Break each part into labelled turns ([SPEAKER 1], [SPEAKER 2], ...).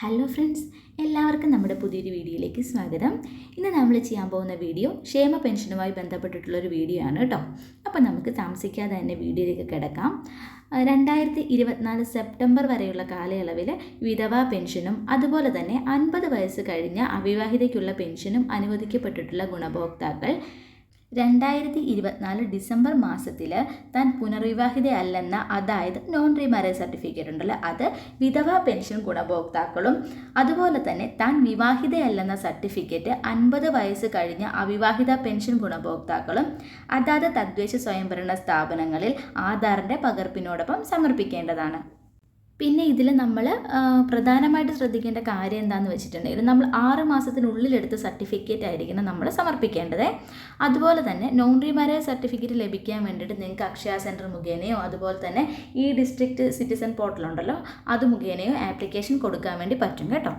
[SPEAKER 1] Hello friends എല്ലാവർക്കും നമ്മുടെ പുതിയൊരു വീഡിയോയിലേക്ക് സ്വാഗതം. ഇന്ന് നമ്മൾ ചെയ്യാൻ പോകുന്ന വീഡിയോ ക്ഷേമ പെൻഷനുമായി ബന്ധപ്പെട്ടിട്ടുള്ള ഒരു വീഡിയോ ആണ് കേട്ടോ. അപ്പോൾ നമുക്ക് താമസിക്കാതെ തന്നെ വീഡിയോയിലേക്ക് കിടക്കാം. രണ്ടായിരത്തി ഇരുപത്തിനാല് സെപ്റ്റംബർ വരെയുള്ള കാലയളവിൽ വിധവാ പെൻഷനും അതുപോലെ തന്നെ അൻപത് വയസ്സ് കഴിഞ്ഞ അവിവാഹിതയ്ക്കുള്ള പെൻഷനും അനുവദിക്കപ്പെട്ടിട്ടുള്ള ഗുണഭോക്താക്കൾ രണ്ടായിരത്തി ഇരുപത്തിനാല് ഡിസംബർ മാസത്തിൽ താൻ പുനർവിവാഹിതയല്ലെന്ന അതായത് നോൺ റീമാരേജ് സർട്ടിഫിക്കറ്റ് ഉണ്ടല്ലോ അത് വിധവാ പെൻഷൻ ഗുണഭോക്താക്കളും അതുപോലെ തന്നെ താൻ വിവാഹിതയല്ലെന്ന സർട്ടിഫിക്കറ്റ് അൻപത് വയസ്സ് കഴിഞ്ഞ അവിവാഹിത പെൻഷൻ ഗുണഭോക്താക്കളും അതാത് തദ്ദേശ സ്വയംഭരണ സ്ഥാപനങ്ങളിൽ ആധാറിന്റെ പകർപ്പിനോടൊപ്പം സമർപ്പിക്കേണ്ടതാണ്. പിന്നെ ഇതിൽ നമ്മൾ പ്രധാനമായിട്ട് ശ്രദ്ധിക്കേണ്ട കാര്യം എന്താണെന്ന് വെച്ചിട്ടുണ്ടെങ്കിൽ നമ്മൾ ആറ് മാസത്തിനുള്ളിൽ എടുത്ത സർട്ടിഫിക്കറ്റ് ആയിരിക്കണം നമ്മൾ സമർപ്പിക്കേണ്ടത്. അതുപോലെ തന്നെ നോൺ റീമാരേജ് സർട്ടിഫിക്കറ്റ് ലഭിക്കാൻ വേണ്ടിയിട്ട് നിങ്ങൾക്ക് അക്ഷയ സെന്റർ മുഖേനയോ അതുപോലെ തന്നെ ഈ ഡിസ്ട്രിക്റ്റ് സിറ്റിസൺ പോർട്ടലുണ്ടല്ലോ അത് മുഖേനയോ ആപ്ലിക്കേഷൻ കൊടുക്കാൻ വേണ്ടി പറ്റും കേട്ടോ.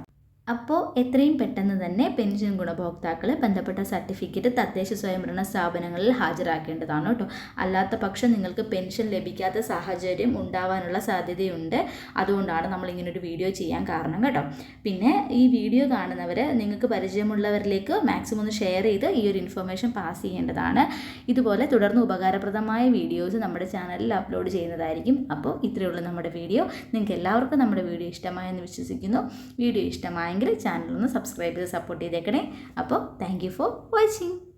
[SPEAKER 1] അപ്പോൾ എത്രയും പെട്ടെന്ന് തന്നെ പെൻഷൻ ഗുണഭോക്താക്കൾ ബന്ധപ്പെട്ട സർട്ടിഫിക്കറ്റ് തദ്ദേശ സ്വയംഭരണ സ്ഥാപനങ്ങളിൽ ഹാജരാക്കേണ്ടതാണ് കേട്ടോ. അല്ലാത്ത പക്ഷം നിങ്ങൾക്ക് പെൻഷൻ ലഭിക്കാത്ത സാഹചര്യം ഉണ്ടാവാനുള്ള സാധ്യതയുണ്ട്. അതുകൊണ്ടാണ് നമ്മൾ ഇങ്ങനെ ഒരു വീഡിയോ ചെയ്യാൻ കാരണം കേട്ടോ. പിന്നെ ഈ വീഡിയോ കാണുന്നവർ നിങ്ങൾക്ക് പരിചയമുള്ളവരിലേക്ക് മാക്സിമം ഒന്ന് ഷെയർ ചെയ്ത് ഈ ഒരു ഇൻഫർമേഷൻ പാസ് ചെയ്യേണ്ടതാണ്. ഇതുപോലെ തുടർന്ന് ഉപകാരപ്രദമായ വീഡിയോസ് നമ്മുടെ ചാനലിൽ അപ്ലോഡ് ചെയ്യുന്നതായിരിക്കും. അപ്പോൾ ഇത്രയുള്ള നമ്മുടെ വീഡിയോ. നിങ്ങൾക്ക് എല്ലാവർക്കും നമ്മുടെ വീഡിയോ ഇഷ്ടമായെന്ന് വിശ്വസിക്കുന്നു. വീഡിയോ ഇഷ്ടമായെങ്കിൽ ചാനൽ ഒന്ന് സബ്സ്ക്രൈബ് ചെയ്ത് സപ്പോർട്ട് ചെയ്തേക്കണേ. അപ്പോൾ താങ്ക് ഫോർ വാച്ചിങ്